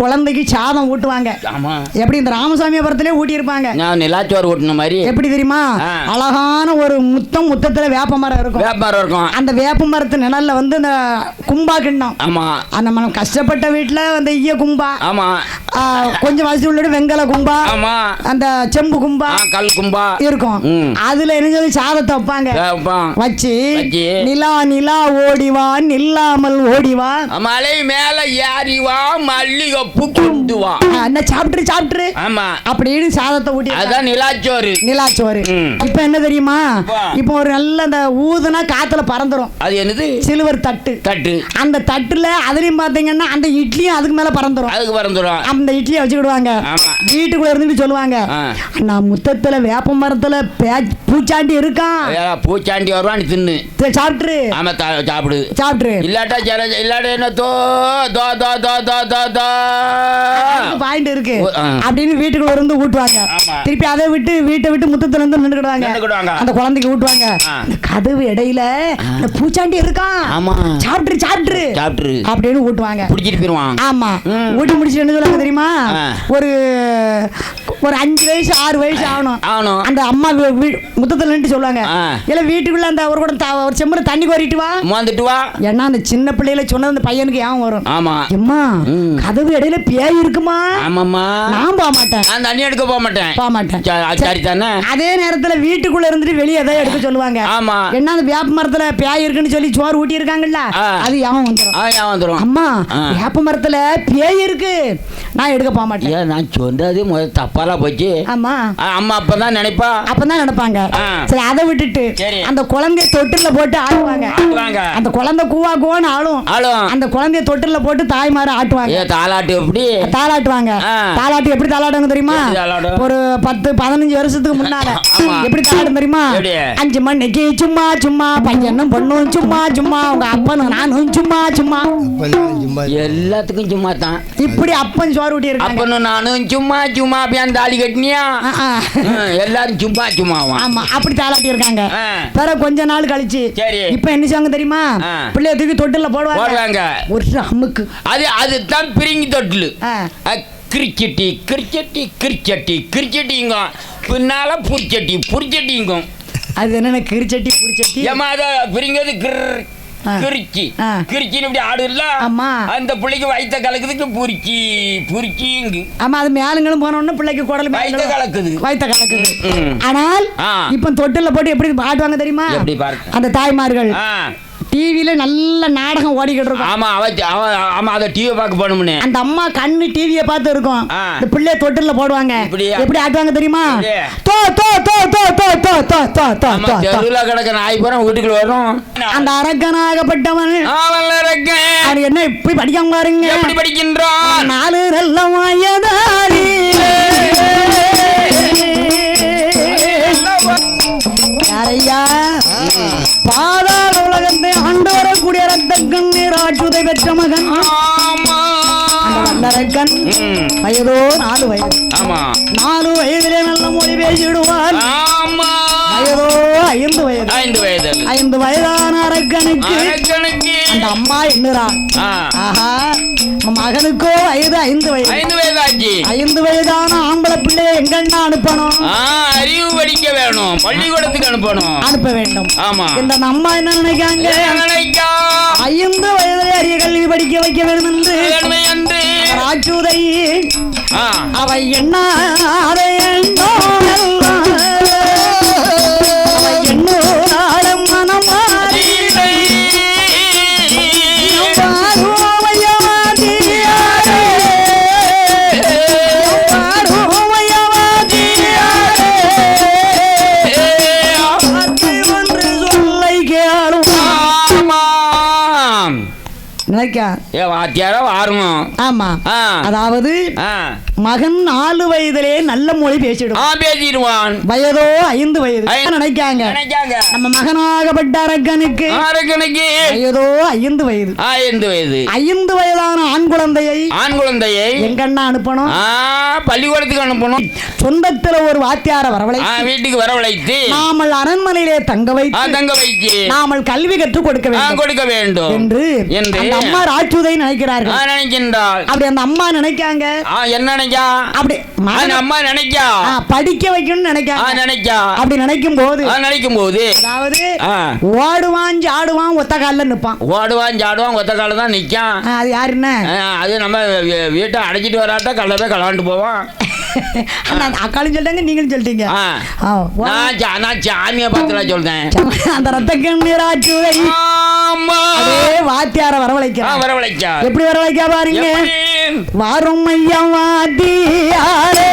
குழந்தைக்கு சாதம் ஊட்டுவாங்க. எப்படி இந்த ராமசாமிபுரத்திலே ஊட்டி இருப்பாங்க நான் நிலாச்சோறு ஓட்டின மாதிரி. எப்படி தெரியுமா. அழகான ஒரு முத்தம் முத்தத்துல வேப்ப மரம் இருக்கும். வியாபாரம் இருக்கும். அந்த வேப்ப மரத்து நிழல்ல வந்து இந்த கும்பா கிண்ணம். ஆமா. அந்த நம்ம கஷ்டப்பட்ட வீட்டுல அந்த ஈய கும்பா. ஆமா. கொஞ்சம் வசதி உள்ளது வெங்கல கும்பா. ஆமா. அந்த செம்பு கும்பா கல் கும்பா. இருக்கும். அதுல என்ன சாதத்தை வைப்பாங்க. வச்சு. நிலா நிலா ஓடிவான் நில்லாமல் ஓடிவான் மலை மேல ஏறி வா கொண்டு வா என்ன சாப்பிட்டு சாப்பிட்டு ஆமா. அப்படின்னு சாதத்தை ஊட்டி அதான் நிலாச்சோறு. நிலாச்சோறு. இப்ப என்ன தெரியுமா. இப்போ ஒரு நல்ல அந்த ஊதுனா காத்துல பறந்துரும். அது என்னது? சிலுவர் தட்டு. தட்டு. அந்த தட்டுல அதுலயும் பாத்தீங்கன்னா அந்த இட்லியும் அதுக்கு மேல பறந்துரும். அதுக்கு பறந்துடும் அந்த இட்லியை வச்சுக்கிடுவாங்க. வீட்டுக்குள்ள இருந்துட்டு சொல்லுவாங்க. நான் முத்தத்துல வேப்ப மரத்துல பூச்சாண்டி இருக்கான். பூச்சாண்டி வருவான்னு தின்னு. சரி, சாப்பிட்டுரு. ஆமா சாப்பிடு. சாப்பிட்டுரு. இல்லாட்டா இல்லாட்டா என்ன தோ தோ தோ தோ தோ தோ. பாயிண்ட் இருக்கு. அப்படின்னு வீட்டுக்குள்ள இருந்து ஊட்டுவாங்க. திருப்பி அதை விட்டு வீட்டை விட்டு முத்தத்துல இருந்து நின்றுக்கிடுவாங்க. அந்த குழந்தைக்கு ஊட்டுவாங்க. கதவு இடையில இந்த பூச்சாண்டி இருக்கான் ஆமா. சாப்பிட்டுரு சாப்பிட்டுரு அப்படின்னு ஊட்டுவாங்க. பிடிச்சிட்டு ஆமா. ஊட்டி முடிச்சு என்ன சொல்லுவாங்க தெரியுமா. ஒரு ஒரு அஞ்சு வயசு ஆறு வயசு ஆகணும். ஆகணும். அந்த அம்மா முத்தத்துல நின்று சொல்லுவாங்க. இல்ல வீட்டுக்குள்ள அந்த ஒரு கூட ஒரு செம்புல தண்ணி கோரிட்டு வா. வந்துட்டு வா. ஏன்னா அந்த சின்ன பிள்ளையில சொன்னது அந்த பையனுக்கு ஏன் வரும். ஆமா. எம்மா ம். கதவு இடையில பேய் இருக்குமா? ஆமாம்மா. நான் போக மாட்டேன். நான் தண்ணி எடுக்க போக மாட்டேன். போக மாட்டேன். சரி தானே அதே நேரத்துல வீட்டுக்குள்ள இருந்துட்டு வெளியே எதாவது எடுக்க சொல்லுவாங்க. ஆமா. என்ன அந்த வேப்ப மரத்துல பேய் இருக்குன்னு சொல்லி சோறு ஊட்டி இருக்காங்கல்ல. அது ஏன் வந்துடும் அம்மா. வேப்ப மரத்துல பேய் இருக்கு. நான் எடுக்க போக மாட்டேன். நான் சொன்னது முதல் தப்பாலாம் போச்சு. ஆமா. அம்மா அப்பதான் நினைப்பா? அப்பதான் நினைப்பாங்க. சரி அதை விட்டுட்டு. அந்த குழந்தைய தொட்டில்ல போட்டு ஆடுவாங்க வாங்க அந்த குழந்தை கூவா கூவான்னு ஆளும் ஆளும் அந்த குழந்தைய தொட்டில்ல போட்டு தாய்மார ஆட்டுவாங்க. தாலாட்டு எப்படி? தாளாட்டுவாங்க. ஆ. தாளாட்டு எப்படி தாளாட்டுவாங்க தெரியுமா? ஒரு பத்து பதினஞ்சு வருஷத்துக்கு முன்னால. எப்படி தாளாட்டும் தெரியுமா? அஞ்சு மணிக்கு சும்மா சும்மா பையனும் பொண்ணும் சும்மா சும்மா உங்க அப்பனும் நானும் சும்மா சும்மா. எல்லாத்துக்கும் சும்மா தான் இப்படி அப்பன் சோறு ஊட்டி அப்பனும் நானும் சும்மா சும்மா அப்படியே தாலி கட்டினியா? எல்லாரும் சும்மா சும்மாவா? ஆமா அப்படி தாளாட்டி இருக்காங்க. பிற கொஞ்ச நாள் கழிச்சு சரி. இப்ப என்ன செய்வாங்க தெரியுமா. பிள்ளைய தூக்கி தொட்டில்ல போடுவாங்க. போடுவாங்க. ஒரு அம்முக்கு அது அதுதான் பிரிங்கி தொட்டில். ஆ. கிரிச்சட்டி கிரிச்சட்டி கிரிச்சட்டி கிரிச்சட்டிங்க பின்னால புரிச்சட்டி புரிச்சட்டிங்க அது என்னென்ன கிரிச்சட்டி புரிச்சட்டி ஏமா அத பிரிங்கிறது கிர் ஆ. கிரிச்சின்னு இப்படி ஆடுல ஆமா. அந்த பிள்ளைக்கு வயித்த கலக்குதுக்கு புரிச்சி புரிச்சிங்க ஆமா அது மேலுங்களும் போன உடனே பிள்ளைக்கு குடல் வயித்த கலக்குது வயித்த கலக்குது. ஆனால். இப்ப தொட்டில்ல போட்டு எப்படி ஆட்டுவாங்க தெரியுமா. அந்த தாய்மார்கள் ஆ. டிவில நல்ல நாடகம் ஓடிக்கிட்டு இருக்கும் ஆமா அவ ஆமா அதை டிவி பார்க்க போகணும்னு அந்த அம்மா கண்ணு டிவியை பார்த்து இருக்கும். இந்த பிள்ளைய தொட்டில்ல போடுவாங்க? எப்படி ஆட்டுவாங்க தெரியுமா? தோ தோ தோ தோ தோ தோ தோ தோ தோ தோ தோ. தெருவில் கிடக்க நாய் பூரா வீட்டுக்குள்ள வரும் அந்த அரக்கனாகப்பட்டவன் அவன் இருக்கேன் அவன் என்ன இப்படி படிக்காம பாருங்க எப்படி படிக்கின்றான் நாலு நல்ல வயதாரி வல்லரக்கன் பெற்ற மகன். வல்லரக்கன் வயதோ நாலு வயது. ஆமா. நாலு வயதிலே நல்ல மொழி பேசிடுவார் வயதோ ஐந்து வயது. ஐந்து வயது. ஐந்து வயதா அந்த அம்மா ஆ, ஆஹா மகனுக்கோ வயது ஐந்து வயது. ஐந்து வயதாச்சு. ஐந்து வயதான ஆம்பளை பிள்ளைய எங்கண்ணா அனுப்பணும்? அறிவு படிக்க வேணும். பள்ளிக்கூடத்துக்கு அனுப்பணும். அனுப்ப வேண்டும். ஆமா. இந்த அம்மா என்ன நினைக்காங்க ஐந்து வயதில் அரிய கல்வி படிக்க வைக்க வேண்டும் என்று ராஜுதை அவை என்ன அதை ஏ வாத்தியாரா ஆமா. அதாவது. மகன் நாலு வயதிலே நல்ல மொழி பேசிடுவான். பேசிடுவான். வயதோ ஐந்து வயது. நினைக்காங்க. நம்ம மகனாகப்பட்ட அரக்கனுக்கு அரக்கனுக்கு வயதோ ஐந்து வயது. ஐந்து வயது. ஐந்து வயதான ஆண் குழந்தையை ஆண் குழந்தையை எங்கண்ணா அனுப்பணும்? பள்ளிக்கூடத்துக்கு அனுப்பணும். சொந்தத்துல ஒரு வாத்தியார வரவழை ஆ வீட்டுக்கு வரவழைத்து நாமல் அரண்மனையிலே தங்க வைத்து தங்க வைத்து நாமல் கல்வி கற்றுக் கொடுக்க வேண்டும் கொடுக்க வேண்டும். என்று அம்மா அம்மா ராட்சுதை நினைக்கிறார்கள். நினைக்கின்றாள் அப்படி அந்த அம்மா நினைக்காங்க. ஆ என்ன நினைக்கா? அப்படி அம்மா நினைக்கா? படிக்க வைக்கணும்னு ஆ நினைக்காங்க நினைக்கா. அப்படி நினைக்கும் போது நினைக்கும் போது அதாவது ஓடுவான் ஜாடுவான் ஒத்த கால்ல நிப்பான். ஓடுவான் சாடுவான் ஒத்த கால தான் நிற்கான் அது யாருன்னு அது நம்ம வீட்டை அடைச்சிட்டு வராட்டா கல்லவே கலவாண்டு போவான். அண்ணா, அக்காலும் சொல்லிட்டாங்க நீங்களும் சொல்லிட்டீங்க. நான் சாமியை பார்த்துலாம் சொல்றேன். அந்த ரத்த கண்ணீராற்றுவை அதே வாத்தியார ஆ, வரவழைக்கிறான் வரவழைக்கா எப்படி வரவழைக்கா பாருங்க? வரும் ஐயா வாத்தியாரே.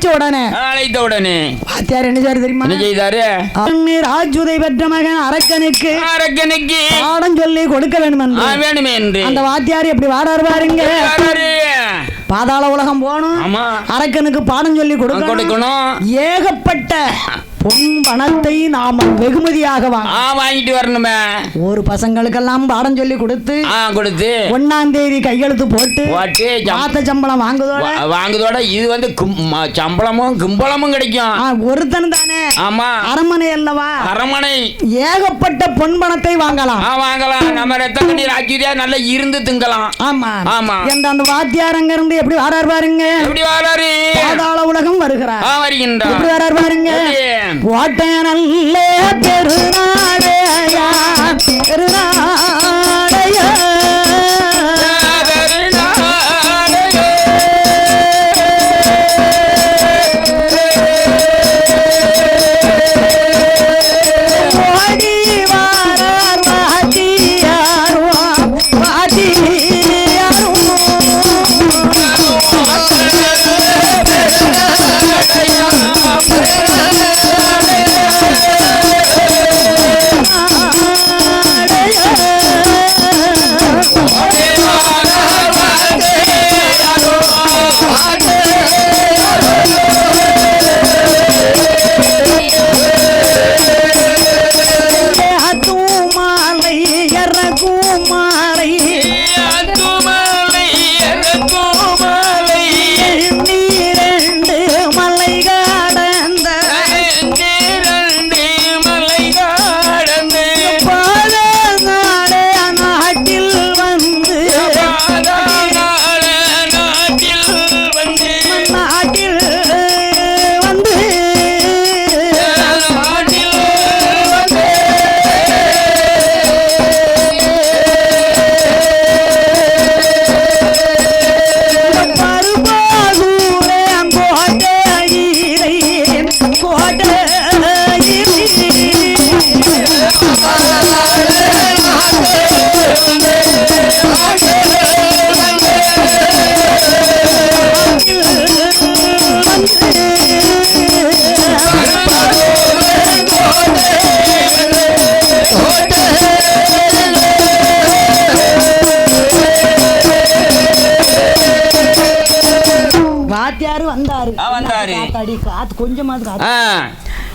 அழைச்ச உடனே. அழைத்த உடனே. வாத்தியார் என்ன செய்ய தெரியுமா? என்ன செய்தாரு? ராஜுதை பெற்ற மகன் அரக்கனுக்கு அரக்கனுக்கு பாடம் சொல்லி கொடுக்க ஆ, வேணுமே என்று அந்த வாத்தியார் எப்படி வாடாரு பாருங்க? பாதாள உலகம் போகணும். அரக்கனுக்கு பாடம் சொல்லி கொடுக்கணும். ஏகப்பட்ட பொன் பணத்தை நாம வெகுமதியாக வாங்கிட்டு வரணுமே. ஒரு பசங்களுக்கெல்லாம் பாடம் சொல்லி கொடுத்து ஆ கொடுத்து. ஒன்னாம் தேதி கையெழுத்து போட்டு போட்டு மாத்த சம்பளம் வாங்குதோட வாங்குதோட இது வந்து சம்பளமும் கும்பளமும் கிடைக்கும். ஒருத்தன் தானே. ஆமா. அரண்மனை அல்லவா? அரமனை ஏகப்பட்ட பொன் பணத்தை வாங்கலாம். ஆ வாங்கலாம். நம்ம ரத்த கண்ணீர் ஆக்கிரியா நல்லா இருந்து திங்கலாம். ஆமா. ஆமா. என்ற அந்த வாத்தியார் அங்க இருந்து எப்படி வரார் பாருங்க. எப்படி வராரு? உலகம் வருகிறார். வருகின்றார். எப்படி வரார் பாருங்க? ஓட்ட நல்ல பெருநாடையா பெருநாள்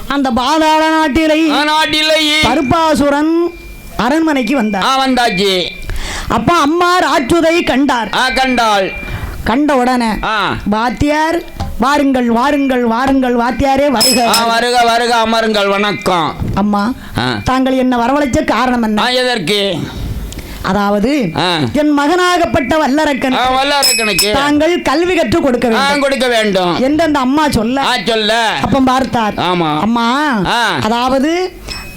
அந்த பாதாள நாட்டிலே நாட்டிலே. பருப்பாசுரன் அரண்மனைக்கு வந்தார். வந்தாச்சு. அப்ப அம்மா ராட்சுதை கண்டார். ஆ கண்டாள். கண்ட உடனே ஆ. வாத்தியார் வாருங்கள் வாருங்கள் வாருங்கள் வாத்தியாரே வருக. வருக வருக அமருங்கள் வணக்கம். அம்மா தாங்கள் என்ன வரவழைச்ச காரணம் என்ன? எதற்கு? அதாவது என் மகனாகப்பட்ட வல்லரக்கன் வல்லாரக்கனுக்கு தாங்கள் கல்வி கற்றுக் கொடுக்க வேண்டும். கொடுக்க வேண்டும். என்று அந்த அம்மா சொல்ல? சொல்ல. அப்பம் பார்த்தார். ஆமா. அம்மா. அதாவது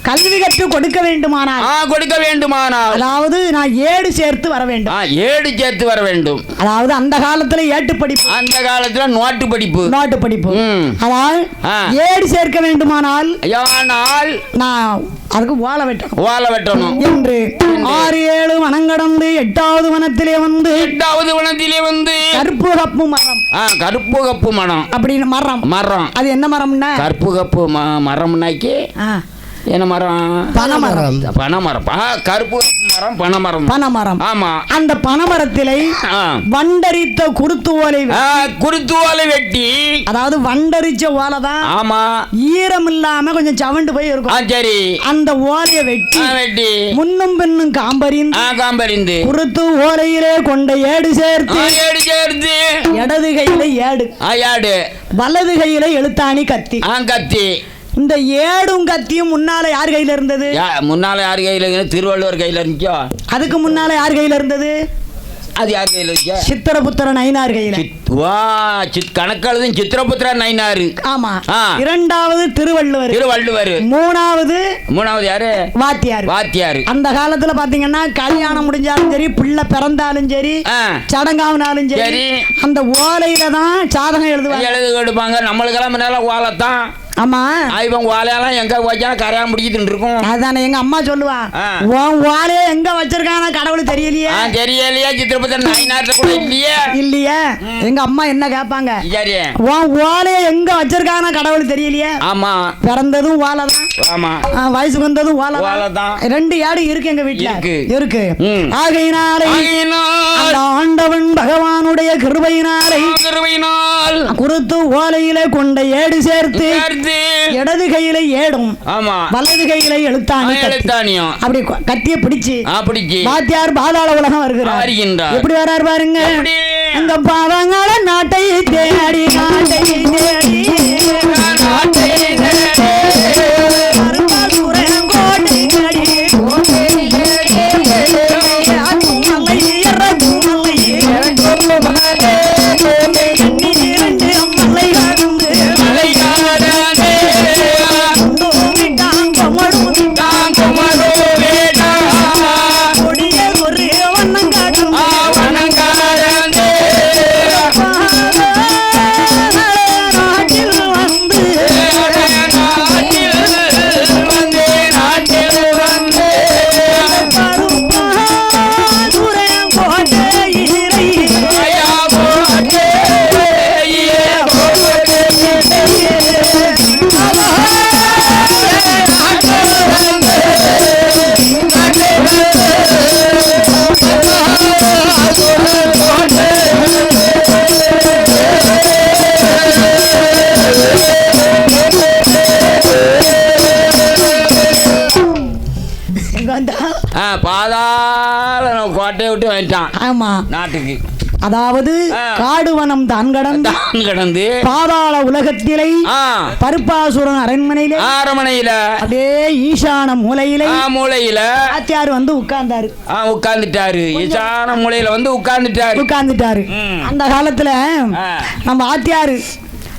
கல்வி கற்றுக் கொடுக்க வேண்டுமானால். ஆ கொடுக்க வேண்டுமானால். அதாவது நான் ஏடு சேர்த்து வர வேண்டும். ஏடு சேர்த்து வர வேண்டும். அதாவது அந்த காலத்துல ஏட்டு படிப்பு. அந்த காலத்துல நோட்டு படிப்பு. நோட்டு படிப்பு. அதாவது. ஏடு சேர்க்க வேண்டுமானால் ஆனால் நான் அதுக்கு ஓலை வெட்டணும். ஓலை வெட்டணும். என்று ஆறு ஏழு வனங்கடந்து எட்டாவது வனத்திலே வந்து எட்டாவது வனத்திலே வந்து கருப்பு கப்பு மரம். கருப்பு கப்பு மரம். அப்படின்னு மரம். மரம். அது என்ன மரம்னா? கருப்பு கப்பு மரம்னாக்கி என்ன மரம்? பனைமரம். பனைமரம். கருப்பு மரம் பனைமரம். பனைமரம். ஆமா. அந்த பனைமரத்திலே. வண்டரித்த குருத்து ஓலை குருத்து ஓலை வெட்டி. அதாவது வண்டரிச்ச ஓலை தான் ஆமா. ஈரம் இல்லாம கொஞ்சம் சவண்டு போய் இருக்கும். சரி. அந்த ஓலையை வெட்டி வெட்டி. முன்னும் பின்னும் காம்பறிந்து ஆ காம்பறிந்து. குருத்து ஓலையிலே கொண்ட ஏடு சேர்த்து ஏடு சேர்த்து இடது கையில ஏடு ஆ யாடு வலது கையில எழுத்தாணி கத்தி ஆ கத்தி. இந்த ஏடும் கத்தியும் முன்னால யார் கையில இருந்தது? முன்னால யார் கையில திருவள்ளுவர் கையில இருந்துச்சோ? அதுக்கு முன்னால யார் கையில இருந்தது? அது யார் கையில இருந்துச்சோ? சித்திரபுத்திரன் ஐனார் கையில. வா சித் கணக்கெழுதும் சித்திரபுத்திரா நைனாரு ஆமா. இரண்டாவது திருவள்ளுவர். திருவள்ளுவர். மூணாவது மூணாவது யாரு? வாத்தியார். வாத்தியாரு. அந்த காலத்துல பாத்தீங்கன்னா கல்யாணம் முடிஞ்சாலும் சரி பிள்ளை பிறந்தாலும் சரி சடங்காவினாலும் சரி. அந்த ஓலையில தான் சாதகம் எழுதுவாங்க. எழுது கொடுப்பாங்க. நம்மளுக்கெல்லாம் முன்னால ஓலைத்தான். ஆமா. இவன் ஓலையெல்லாம் எங்க வச்சா கரையாம பிடிச்சிட்டு இருக்கும். அதானே எங்க அம்மா சொல்லுவா. உன் ஓலைய எங்க வச்சிருக்கான கடவுளுக்கு தெரியலையே. தெரியலையா சித்திரபுத்திரன் நைனார்ட்ட கூட இல்லையே. இல்லையே. எங்க அம்மா என்ன கேட்பாங்க சரி. உன் ஓலைய எங்க வச்சிருக்கான கடவுளுக்கு தெரியலையே. ஆமா. பிறந்ததும் ஓலை தான் ஆமா. ஆ, வயசுக்கு வந்ததும் ஓலை ஓலை தான். ரெண்டு யாடு இருக்கு எங்க வீட்டுல இருக்கு. இருக்கு. ம். ஆகையினாலே ஆகையினால் அந்த ஆண்டவன் பகவானுடைய கிருபையினாலே கிருபையினால் குருத்து ஓலையில கொண்ட ஏடு சேர்த்து சேர்த்து இடது கையில ஏடும் ஆமா. வலது கையில எழுத்தாணி கத்தி. எழுத்தானியம் அப்படி கத்திய பிடிச்சு அப்படிச்சு வாத்தியார் பாதாள உலகம் வருகிறார். எப்படி வரார் பாருங்க. எப்படி? அந்த பாதங்கள நாட்டை தேடி நாட்டை தேடி. ஆமா நாட்டுக்கு அதாவது ஆ. காடுவனம் தான் கடந்து கிடந்து பாதாள உலகத்திலே பருப்பாசுரன் அரண்மனையிலே அரமனையில அப்படியே ஈசான மூலையிலே ஆ மூலையில. ஆத்தியார் வந்து உட்கார்ந்தாரு. உட்கார்ந்துட்டாரு. ஈசான மூலையில வந்து உட்கார்ந்துட்டாரு. உட்கார்ந்துட்டாரு. அந்த காலத்துல. நம்ம ஆத்தியாரு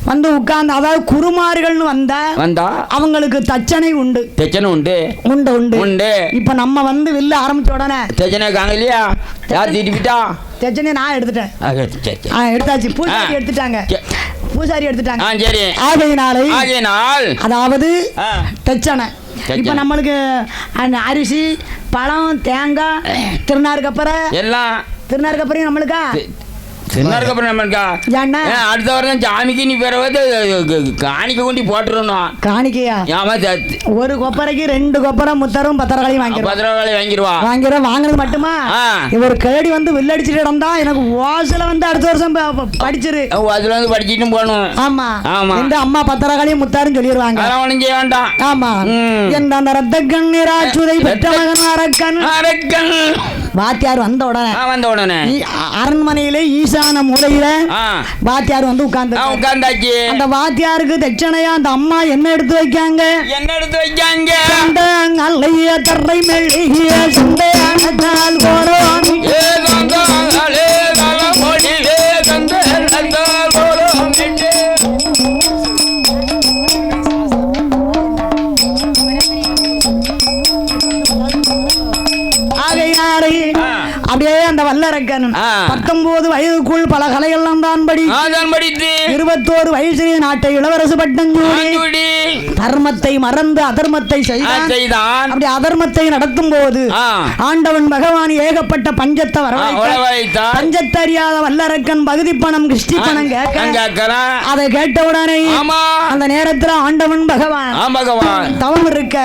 வந்து உட்கார்ந்து அதாவது குருமார்கள்னு வந்தா வந்தா அவங்களுக்கு தச்சனை உண்டு. தெச்சனை உண்டு. உண்டு உண்டு. உண்டு. இப்ப நம்ம வந்து வில்ல ஆரம்பிச்ச உடனே தெச்சனை காங்க இல்லையா? யார் தீட்டிவிட்டா தச்சனை நான் எடுத்துட்டேன். ஆ, எடுத்தாச்சு. பூசாரி. எடுத்துட்டாங்க. சரி. பூசாரி எடுத்துட்டாங்க. சரி. ஆகையினாலே ஆகையினால் அதாவது தச்சனை. இப்ப நம்மளுக்கு அந்த அரிசி பழம் தேங்காய் திருநாருக்கு அப்புறம் எல்லாம் திருநாருக்கு அப்புறம் நம்மளுக்கா? தெ- சின்ன அப்புறம் நம்மளுக்கா அடுத்த வாரம் சாமிக்கு நீ பிறகு காணிக்க கொண்டு போட்டுருணும் காணிக்கையா? ஆமா ஒரு கொப்பரைக்கு ரெண்டு கொப்பரை முத்தரும் பத்திரகாளியும் வாங்கிடுவோம் பத்திரகாளி வாங்கிடுவா. வாங்கிறோம் வாங்குறது மட்டுமா. இவர் கேடி வந்து வில்லடிச்சிட்டு இடம்தா எனக்கு வாசல வந்து அடுத்த வருஷம் படிச்சிரு. அதுல வந்து படிச்சுட்டும் போகணும். ஆமா. ஆமா. எந்த அம்மா பத்திரகாளியும் முத்தாரும் சொல்லிடுவாங்க அதெல்லாம் ஒன்றும் செய்ய வேண்டாம். ஆமா. எந்த ரத்த கண்ணீராச்சுதை பெற்ற மகன் அரக்கன். அரக்கன். வாத்தியார் வந்த உடனே வந்த உடனே. அரண்மனையிலே ஈசான மூலையில வாத்தியார் வந்து உட்கார்ந்து உட்கார்ந்தாச்சு. அந்த வாத்தியாருக்கு தட்சணையா அந்த அம்மா என்ன எடுத்து வைக்காங்க? என்ன எடுத்து வைக்காங்க? அல்லைய தர்றை மெல்லிய சுண்டையானதால் ஆ. பத்தொன்பது வயதுக்குள் பல கலையெல்லாம் தான் படி இருபத்தோரு வயசிலே நாட்டை இளவரசு பட்டம். தர்மத்தை மறந்து அதர்மத்தை செய்தான் அப்படி அதர்மத்தை நடத்தும் போது. ஆண்டவன் பகவான் ஏகப்பட்ட பஞ்சத்தை. உளவழைத்தான். பஞ்சத்தை அறியாத வல்லரக்கன் பகுதி பணம் கிருஷ்டி பணம் கேட்க. அதை கேட்ட உடனே அந்த நேரத்துல ஆண்டவன் பகவான் தவம் இருக்க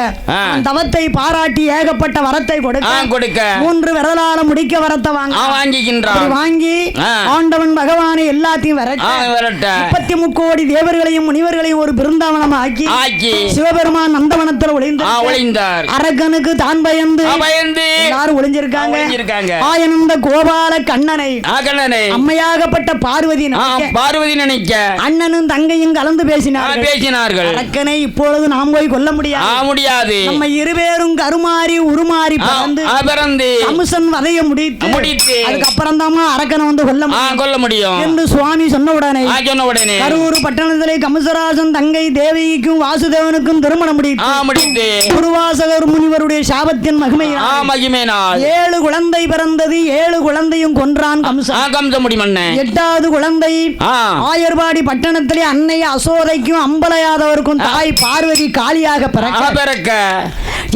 தவத்தை பாராட்டி ஏகப்பட்ட வரத்தை கொடுக்க மூன்று விரலால முடிக்க வரத்தை வாங்க வாங்கிக்கின்றான் வாங்கி. ஆண்டவன் பகவானை எல்லாத்தையும் விரட்ட முப்பத்தி முக்கோடி தேவர்களையும் முனிவர்களையும் ஒரு பிருந்தாவனம் ஆக்கி சிவபெருமான் நந்தவனத்தில் ஒளிந்தார். அரக்கனுக்கு தான் பயந்து பயந்து எல்லாரும் ஒளிஞ்சிருக்காங்க ஒளிஞ்சிருக்காங்க. ஆயனந்த கோபால கண்ணனை. ஆ கண்ணனை. அம்மையாகப்பட்ட பார்வதி ஆ நினைக்க, பார்வதி நினைக்க. அண்ணனும் தங்கையும் கலந்து பேசினார்கள். அரக்கனை இப்பொழுது நாம் போய் கொல்ல முடியாது. முடியாது. நம்ம இருவேரும் கருமாறி உருமாறி பிறந்து கம்சன் வதைய முடித்து முடித்து. அதுக்கப்புறம் தாமா அரக்கனை வந்து கொல்ல முடியும். கொல்ல முடியும். என்று சுவாமி சொன்ன உடனே சொன்ன உடனே கரூர் பட்டணத்திலே கம்சராசன் தங்கை தேவகிக்கும் வாசுதேவனுக்கும் திருமணம் முடித்து முடித்து குருவாசகர் முனிவருடைய சாபத்தின் ஆ மகிமையினால் மகிமேனால் ஏழு குழந்தை பிறந்தது ஏழு குழந்தையும் கொன்றான் கம்சன் எட்டாவது குழந்தை ஆயர்பாடி பட்டணத்திலே அன்னை அசோதைக்கும் அம்பலையாதவருக்கும் தாய் பார்வதி காளியாக ஆ பிறக்க.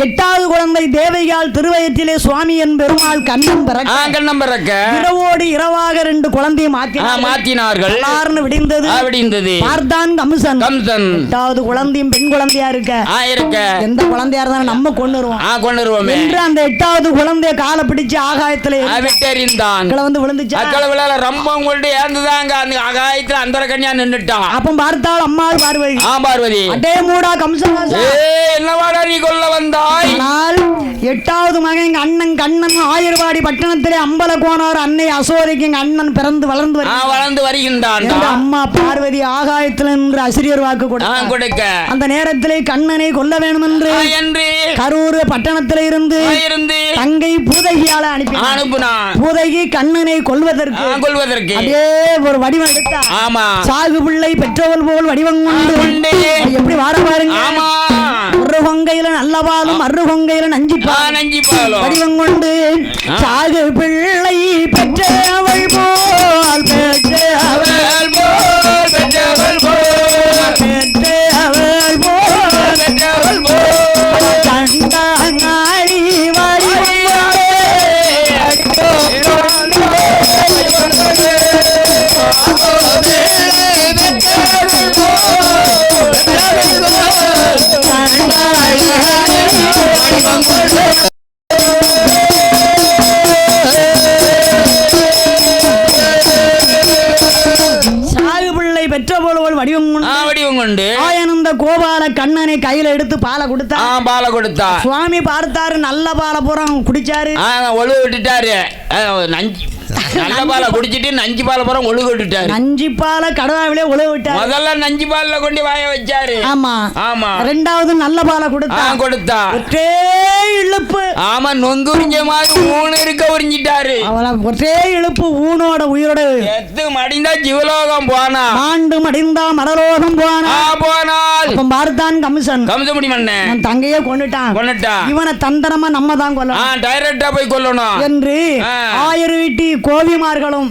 எட்டாவது குழந்தை தேவையால் திருவயத்திலே சுவாமி என் பெருமாள் பிறக்க. கண்ணம் பிறக்க. இரவோடு இரவாக ரெண்டு குழந்தையை மாத்தினார்கள் விடிந்தது. இருந்தது பார்த்தான் கம்சன். கம்சன். எட்டாவது குழந்தையும் பெண் குழந்தையா இருக்க. இருக்க. எந்த குழந்தையா இருந்தாலும் நம்ம கொண்டுருவோம் ஆ கொண்டு வருவோமே என்று அந்த எட்டாவது குழந்தைய காலை பிடிச்சு ஆகாயத்துல விட்டெறிந்தான். வந்து விழுந்துச்சா? அக்கள விழால ரொம்ப உங்கள்ட்ட ஏந்துதாங்க. அந்த ஆகாயத்துல அந்த கன்யா நின்னுட்டான். அப்ப பார்த்தால் அம்மாள் பார்வதி ஆ பார்வதி. அட்டே மூடா கம்சவாசா ஏ என்னவாடா நீ கொல்ல வந்தாய்? ஆனால் எட்டாவது மகன் எங்க அண்ணன் கண்ணன் ஆயிரவாடி பட்டணத்திலே அம்பல கோனார் அன்னை அசோதைக்கு எங்க அண்ணன் பிறந்து வளர்ந்து. வளர்ந்து வருகின்றான். அம்மா பார்வதி ஆகாயத்தில் என்று அசிரியர் வாக்கு கொடுக்க. அந்த நேரத்திலே கண்ணனை கொல்ல வேண்டும் என்று. கரூர் பட்டணத்திலே இருந்து இருந்து. தங்கை பூதகியால அனுப்பி பூதகி கண்ணனை கொல்வதற்கு ஆ, கொல்வதற்கு. அப்படியே ஒரு வடிவம் எடுத்தா. ஆமா. சாகு பிள்ளை பெற்றவள் போல் வடிவம் கொண்டு. எப்படி வார பாருங்க. ஆமா. ஒரு கொங்கையில நல்ல பாலும் அரு கொங்கையில நஞ்சி ஆ, பாலும் நஞ்சி பாலம் வடிவம் கொண்டு சாகு பிள்ளை பெற்றவள் கண்ணனை கையில எடுத்து பாலை கொடுத்தா. ஆ பாலை கொடுத்தா. சுவாமி பார்த்தாரு நல்ல பாலை பூரா குடிச்சாரு. ஆ ஒழுகு விட்டுட்டாரு. நஞ்சு நல்ல பாலை குடிச்சிட்டு நஞ்சு பாலை பூரா ஒழுகு விட்டுட்டாரு. நஞ்சி பாலை கடவாவிலே உழவு விட்டாரு. முதல்ல நஞ்சு பால்ல கொண்டு வாய வச்சாரு. ஆமா. ஆமா. ரெண்டாவது நல்ல பாலை கொடுத்தா. கொடுத்தா. ஒற்றே இழுப்பு. ஆமா நொந்து உறிஞ்ச மாதிரி மூணு இருக்க உறிஞ்சிட்டாரு. அவள ஒற்றே இழுப்பு ஊனோட உயிரோட. எத்து மடிந்தா ஜிவலோகம் போனா. ஆண்டு மடிந்தா மடலோகம் போனா. போனால். அப்ப பார்த்தான் கமிஷன். கம்சமுடி மண்ணன் நான் தங்கையே கொண்டுட்டான் கொண்டுட்டா இவனை தந்திரமா நம்ம தான் கொல்லணும். டைரக்டா போய் கொல்லணும். என்று. ஆயிரம் வீட்டி கோவிமார்களும்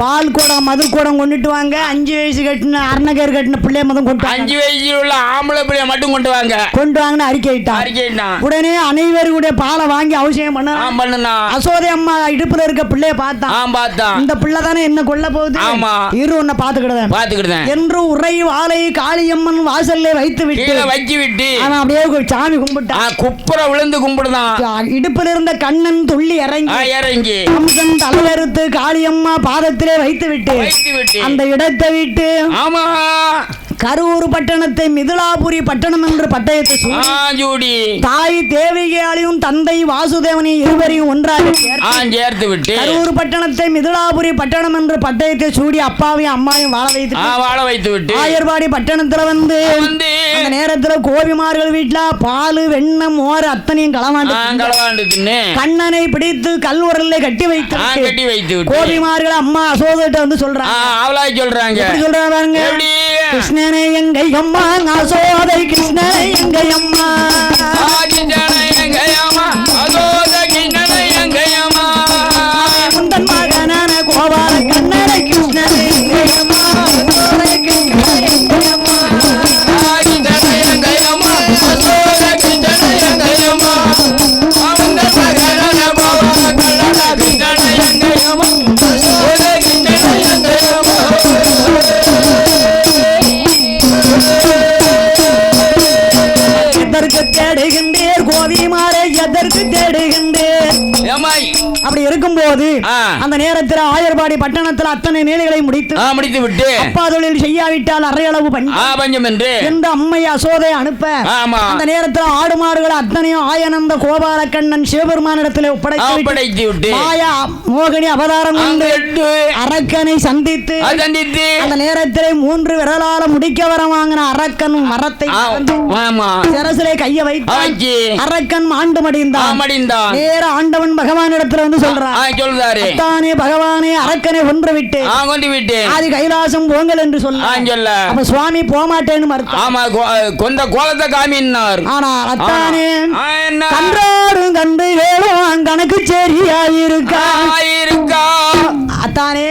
பால் குடம் மது குடம் கொண்டுட்டு வாங்க. அஞ்சு வயசு கட்டின அருணகர் கட்டின பிள்ளைய மதம் கொண்டு. அஞ்சு வயசில் உள்ள ஆம்பளை பிள்ளைய மட்டும் கொண்டு வாங்க. கொண்டு வாங்கன்னு அறிக்கை இட்டார் அறிக்கைண்ணா உடனே அனைவருடைய பாலை வாங்கி அவசியம் பண்ண அசோதை அம்மா இடுப்புல இருக்க பிள்ளைய பார்த்தான். இந்த பிள்ளை தானே என்ன கொல்ல போகுது? ஆமா. இரு உன்னை பாத்துக்கிடுவேன் பார்த்துக்கிட்டேன் என்று உரை வாளை காளியம்மன் வாசல்ல வைத்து விட்டு வச்சு விட்டு அவன் அப்படியே சாமி கும்பிட்டான். குப்புற விழுந்து கும்பிடுதான். இடுப்பில் இருந்த கண்ணன் துள்ளி இறங்கி இறங்கி. அம்சன் தலையறுத்து காளியம்மா பாதத்திலே வைத்து விட்டு அந்த இடத்தை விட்டு ஆமா. கரூர் பட்டணத்தை மிதிலாபுரி பட்டணம் என்று பட்டயத்தை சூடி தாய் தேவிகையாலையும் தந்தை வாசுதேவனையும் இருவரையும் ஒன்றாக சேர்த்து விட்டு. கரூர் பட்டணத்தை மிதிலாபுரி பட்டணம் என்று பட்டயத்தை சூடி அப்பாவையும் அம்மாவையும் வாழ வைத்து வாழ வைத்து விட்டு ஆயர்பாடி பட்டணத்துல வந்து அந்த நேரத்துல கோபிமார்கள் வீட்டுல பால் வெண்ணெய் மோர் அத்தனையும் களவாண்டு கண்ணனை பிடித்து கல்வரல்ல கட்டி வைத்து கட்டி வைத்து கோபிமார்கள் அம்மா அசோதட்ட வந்து சொல்றாங்க. அவளாய் சொல்றாங்க. எப்படி சொல்றாங்க பாருங்க? எப்படி கிருஷ்ணனே எங்க அம்மா. அசோதை கிருஷ்ணனே எங்க அம்மா ஆதிஜன எங்கயம்மா ஆ. அந்த நேரத்தில் ஆயர்பாடி பட்டணத்தில் அத்தனை நிலைகளை முடித்து முடித்து விட்டு. அப்பா தொழில் செய்யாவிட்டால் ஆ பஞ்சம் என்று. என்று அம்மை அசோதை அனுப்ப அந்த நேரத்தில் ஆடு மாடுகள் அத்தனையும் ஆயனந்த கோபாலக்கண்ணன் சிவபெருமானிடத்தில் ஆ, ஒப்படைத்து விட்டு. மாயா மோகினி அவதாரம் கொண்டு அரக்கனை சந்தித்து சந்தித்து. அந்த நேரத்திலே மூன்று விரலால முடிக்க வர வாங்கின அரக்கன் மரத்தை சிரசிலே கைய ஆச்சு அரக்கன் மாண்டு மடிந்தான். நேர ஆண்டவன் பகவானிடத்துல வந்து சொல்றான். சொல்றாரு. தானே பகவானே அரக்கனை ஒன்று விட்டு ஆ கொண்டு விட்டு ஆதி கைலாசம் போங்கள் என்று சொல்ல சொல்ல. அப்ப சுவாமி போமாட்டேன்னு மறுத்தான் ஆமா கொ- கொண்ட கோலத்தை காமினார். ஆனா அத்தானே என்ன? கன்றாடும் கண்டுகளும் கணக்கு சரியாயிருக்கா ஆ, இருக்கா அத்தானே.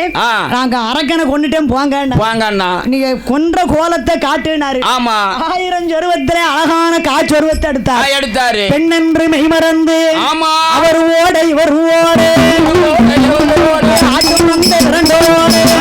நாங்க அரக்கனை கொண்டுட்டேன் போங்க வாங்க அண்ணா நீங்க கொன்ற கோலத்தை காட்டுனாரு. ஆமா. ஆயிரம் சொருவத்திலே அழகான காச்சொருவத்தை எடுத்தார். எடுத்தாரு. பெண் என்று மெய்மறந்து ஆமா. அவர் ஓட இவர் ஓட. రెండు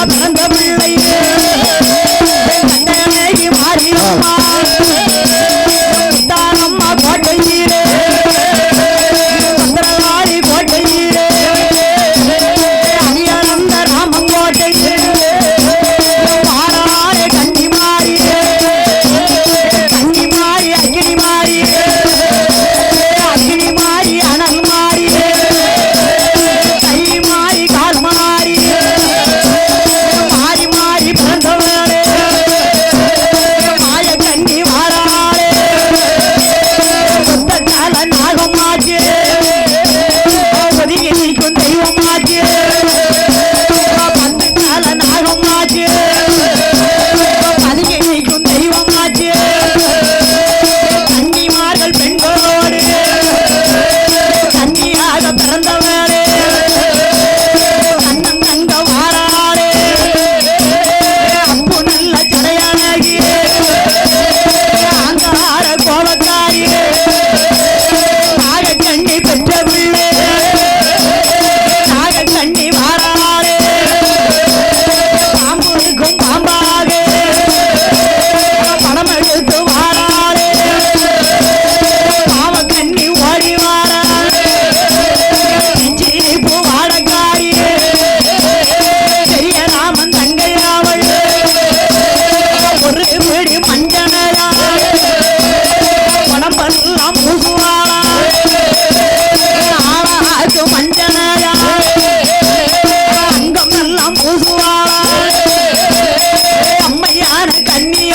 I'm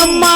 கன்னியம்மா